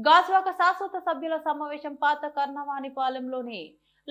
గాజువాక శాశ్వత సభ్యుల సమావేశం పాత కర్ణవాణిపాలెంలోని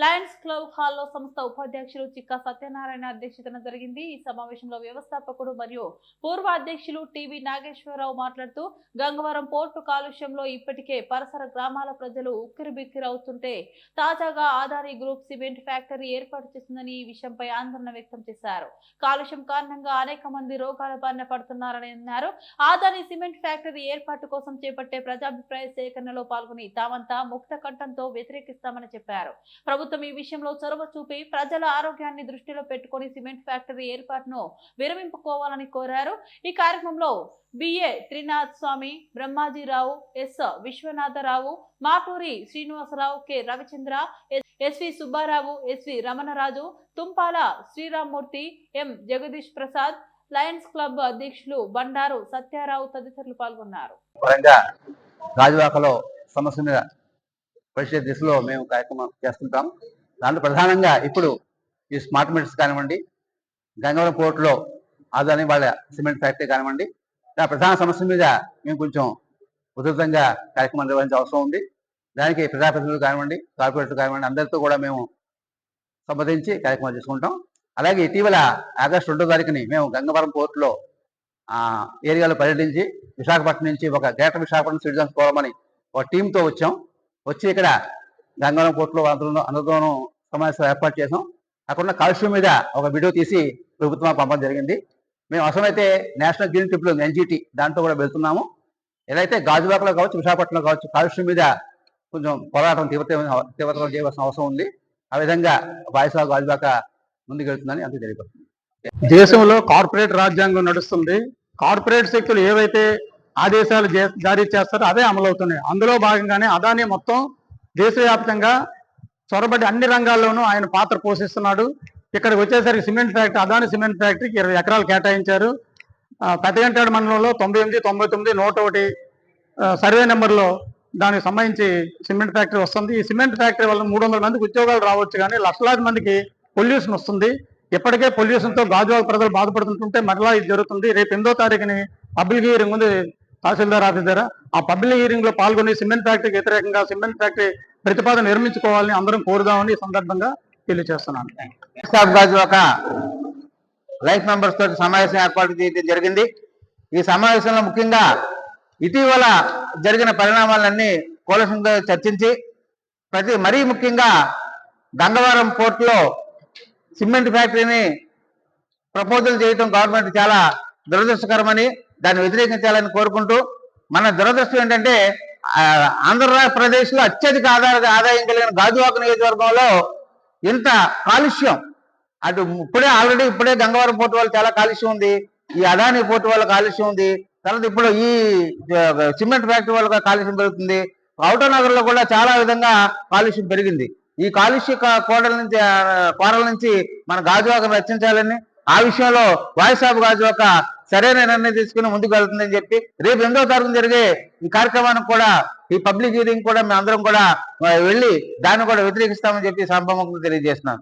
లయన్స్ క్లబ్ హాల్లో సంస్థ ఉపాధ్యక్షులు చిక్కా సత్యనారాయణ అధ్యక్షతన జరిగింది. ఈ సమావేశంలో వ్యవస్థాపకుడు మరియు పూర్వ అధ్యక్షులు టివి నాగేశ్వరరావు మాట్లాడుతూ గంగవరం పోర్టు కాలుష్యంలో ఇప్పటికే పరిసర గ్రామాల ప్రజలు ఉక్కిరిబిక్కిరవుతుంటే తాజాగా ఆదారి గ్రూప్ సిమెంట్ ఫ్యాక్టరీ ఏర్పాటు చేసిందని ఈ విషయంపై ఆందోళన వ్యక్తం చేశారు. కాలుష్యం కారణంగా అనేక మంది రోగాల బారిన పడుతున్నారని అన్నారు. ఆదాని సిమెంట్ ఫ్యాక్టరీ ఏర్పాటు కోసం చేపట్టే ప్రజాభిప్రాయ సేకరణలో పాల్గొని తామంతా ముక్త కంఠంతో వ్యతిరేకిస్తామని చెప్పారు. ప్రభుత్వం ఈ విషయంలో చొరవ చూపి ప్రజల ఆరోగ్యాన్ని దృష్టిలో పెట్టుకొని సిమెంట్ ఫ్యాక్టరీ ఏర్పాటును విరమింపుకోవాలని కోరారు. ఈ కార్యక్రమంలో B A Trinath Swamy Brahmajirao S. Viswanatharao Maturi Srinivasarao K. Ravichandra S V Subbarao S V Ramanaraju Tumpala Sriramamurthy M. Jagadish Prasad Lions Club అధ్యక్షులు బండారు సత్యారావు తదితరులు పాల్గొన్నారు. సమస్య మీద పరిచే దిశలో మేము కార్యక్రమం చేస్తుంటాం. దాంట్లో ప్రధానంగా ఇప్పుడు ఈ స్మార్ట్ మీటర్స్ కానివ్వండి గంగవరం పోర్టులో ఆదాని వాళ్ళ సిమెంట్ ఫ్యాక్టరీ కానివ్వండి ఆ ప్రధాన సమస్య మీద మేము కొంచెం ఉధృతంగా కార్యక్రమం నిర్వహించే అవసరం ఉంది. దానికి ప్రజాప్రతినిధులు కానివ్వండి కార్పొరేటర్లు కానివ్వండి అందరితో కూడా మేము సంప్రదించి కార్యక్రమాలు చేసుకుంటాం. అలాగే ఇటీవల ఆగస్టు రెండో తారీఖుని మేము గంగవరం పోర్టులో ఏరియాలో పర్యటించి విశాఖపట్నం నుంచి ఒక గ్రేటర్ విశాఖపట్నం సిటిజన్స్ ఫోరం అని ఒక టీంతో వచ్చాం. వచ్చి ఇక్కడ గంగారం పోర్టులో అందరూ అందరితోనూ సమావేశం ఏర్పాటు చేసాం అక్కడున్న కాలుష్యం మీద ఒక వీడియో తీసి ప్రభుత్వం పంపడం జరిగింది. మేము అవసరమైతే నేషనల్ గ్రీన్ ట్రిప్లో ఎన్జిటి దాంట్లో కూడా వెళ్తున్నాము. ఏదైతే గాజువాకలో కావచ్చు విశాఖపట్నంలో కావచ్చు కాలుష్యం మీద కొంచెం పోరాటం తీవ్రత తీవ్రతరం చేయవలసిన అవసరం ఉంది. ఆ విధంగా బాయసా గాజువాక ముందుకెళ్తుందని అంత తెలియపడుతుంది దేశంలో కార్పొరేట్ రాజ్యాంగం నడుస్తుంది. కార్పొరేట్ శక్తులు ఏవైతే ఆదేశాలు జారీ చేస్తారు అదే అమలవుతున్నాయి. అందులో భాగంగానే అదాని మొత్తం దేశవ్యాప్తంగా చొరబడి అన్ని రంగాల్లోనూ ఆయన పాత్ర పోషిస్తున్నాడు. ఇక్కడికి వచ్చేసరికి సిమెంట్ ఫ్యాక్టరీ అదాని సిమెంట్ ఫ్యాక్టరీకి ఇరవై ఎకరాలు కేటాయించారు. పెద్దగంటాడు మండలంలో తొంభై ఎనిమిది తొంభై తొమ్మిది నూట ఒకటి సర్వే నెంబర్లో దానికి సంబంధించి సిమెంట్ ఫ్యాక్టరీ వస్తుంది. ఈ సిమెంట్ ఫ్యాక్టరీ వల్ల మూడు వందల మందికి ఉద్యోగాలు రావచ్చు కానీ లక్షలాది మందికి పొల్యూషన్ వస్తుంది. ఇప్పటికే పొల్యూషన్తో గాజువాల ప్రజలు బాధపడుతుంటుంటే మరలా ఇది జరుగుతుంది. రేపు ఎనిమిదో తారీఖుని పబ్లిక్ హీరింగ్ ఉంది. తహసీల్దార్ ఆఫీస్ దగ్గర ఆ పబ్లిక్ హీరింగ్లో పాల్గొని సిమెంట్ ఫ్యాక్టరీకి వ్యతిరేకంగా సిమెంట్ ఫ్యాక్టరీ ప్రతిపాదన నిర్మించుకోవాలని అందరం కోరుదామని సందర్భంగా తెలియజేస్తున్నాను. స్టాఫ్ గాజువాక లైఫ్ మెంబర్స్ తోటి సమావేశం ఏర్పాటు చేయడం జరిగింది. ఈ సమావేశంలో ముఖ్యంగా ఇటీవల జరిగిన పరిణామాలన్నీ కూలసంగా చర్చించి ప్రతి మరీ ముఖ్యంగా గంగవరం పోర్టులో సిమెంట్ ఫ్యాక్టరీని ప్రపోజల్ చేయడం గవర్నమెంట్ చాలా దురదృష్టకరమని దాన్ని వ్యతిరేకించాలని కోరుకుంటూ మన దురదృష్టం ఏంటంటే ఆంధ్రప్రదేశ్లో అత్యధిక ఆధార ఆదాయం కలిగిన గాజువాక నియోజకవర్గంలో ఇంత కాలుష్యం. అటు ఇప్పుడే ఆల్రెడీ ఇప్పుడే గంగవరం పోర్టు వల్ల చాలా కాలుష్యం ఉంది. ఈ అదాని పోర్టు వల్ల కాలుష్యం ఉంది. తర్వాత ఇప్పుడు ఈ సిమెంట్ ఫ్యాక్టరీ వల్ల కాలుష్యం పెరుగుతుంది. ఔటర్ నగర్లో కూడా చాలా విధంగా కాలుష్యం పెరిగింది. ఈ కాలుష్య కోడల నుంచి కోరల నుంచి మన గాజువాకను రక్షించాలని ఆ విషయంలో వాయిస్ ఆఫ్ గాజువాక సరైన నిర్ణయం తీసుకుని ముందుకు వెళ్తుందని చెప్పి రేపు ఎనిమిదో తారీఖు జరిగే ఈ కార్యక్రమానికి కూడా ఈ పబ్లిక్ హీరింగ్ కూడా మేము అందరం కూడా వెళ్ళి దాన్ని కూడా వ్యతిరేకిస్తామని చెప్పి సంభవం తెలియజేస్తున్నాం